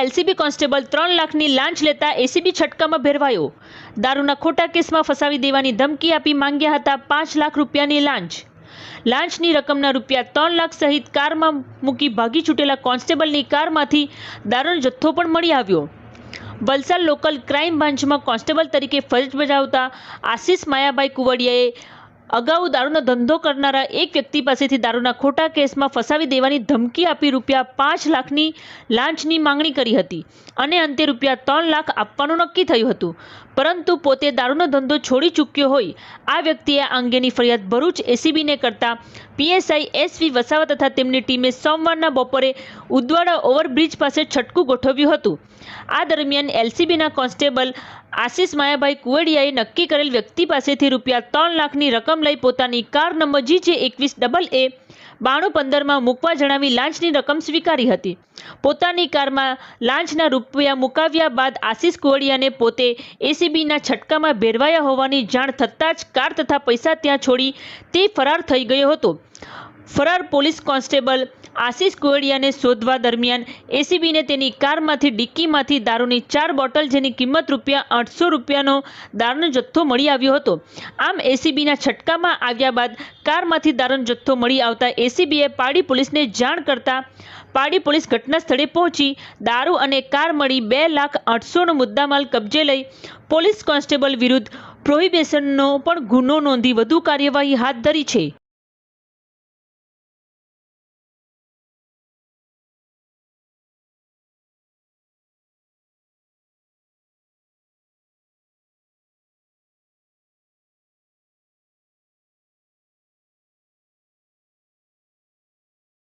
LCB constable ત્રણ લાખની લાંચ લેતા એસીબી છટકામાં ભેરવાયો. દારૂના ખોટા કેસમાં ફસાવી દેવાની ધમકી આપી માંગ્યા હતા પાંચ લાખ રૂપિયાની લાંચ. લાંચની રકમના રૂપિયા ત્રણ લાખ સહિત કારમાં મૂકી ભાગી છૂટેલા કોન્સ્ટેબલની કારમાંથી દારૂનો જથ્થો પણ મળી આવ્યો. વલસાડ લોકલ ક્રાઇમ બ્રાન્ચમાં કોન્સ્ટેબલ તરીકે ફરજ બજાવતા આશીષ માયાભાઈ કુવડિયાએ અગાઉ દારૂનો ધંધો કરનારા એક વ્યક્તિ પાસેથી દારૂના ખોટા કેસમાં ફસાવી દેવાની ધમકી આપી રૂપિયા પાંચ લાખની લાંચની માંગણી કરી હતી અને અંતે રૂપિયા ત્રણ લાખ આપવાનું નક્કી થયું હતું. પરંતુ પોતે દારૂનો ધંધો છોડી ચૂક્યો હોય, આ વ્યક્તિએ આ અંગેની ફરિયાદ ભરૂચ એસીબીને કરતા પીએસઆઈ એસવી વસાવા તથા તેમની ટીમે સોમવારના બપોરે ઉદવાડા ઓવરબ્રિજ પાસે છટકું ગોઠવ્યું હતું. આ દરમિયાન એલસીબીના કોન્સ્ટેબલ આશિષ માયાભાઈ કુવડિયાએ નક્કી કરેલ વ્યક્તિ પાસેથી રૂપિયા ત્રણ લાખની રકમ લઈ પોતાની કાર નંબર જીજે એકવીસ ડબલ એ બાણું પંદરમાં મૂકવા જણાવી લાંચની રકમ સ્વીકારી હતી. પોતાની કારમાં લાંચના રૂપિયા મુકાવ્યા બાદ આશીષ કુવડિયાને પોતે એસીબીના છટકામાં ભેરવાયા હોવાની જાણ થતાં જ કાર તથા પૈસા ત્યાં છોડી તે ફરાર થઈ ગયો હતો. ફરાર પોલીસ કોન્સ્ટેબલ આશીષ કુવડિયાને શોધવા દરમિયાન એસીબીને તેની કારમાંથી ડિક્કીમાંથી દારૂની ચાર બોટલ જેની કિંમત રૂપિયા આઠસો રૂપિયાનો દારૂનો જથ્થો મળી આવ્યો હતો. આમ એસીબીના છટકામાં આવ્યા બાદ કારમાંથી દારૂનો જથ્થો મળી આવતા એસીબીએ પાડી પોલીસને જાણ કરતા પાડી પોલીસ ઘટના સ્થળે પહોંચી દારૂ અને કાર મળી બે લાખ આઠસોનો મુદ્દામાલ કબજે લઈ પોલીસ કોન્સ્ટેબલ વિરુદ્ધ પ્રોહિબેશનનો પણ ગુનો નોંધી વધુ કાર્યવાહી હાથ ધરી છે.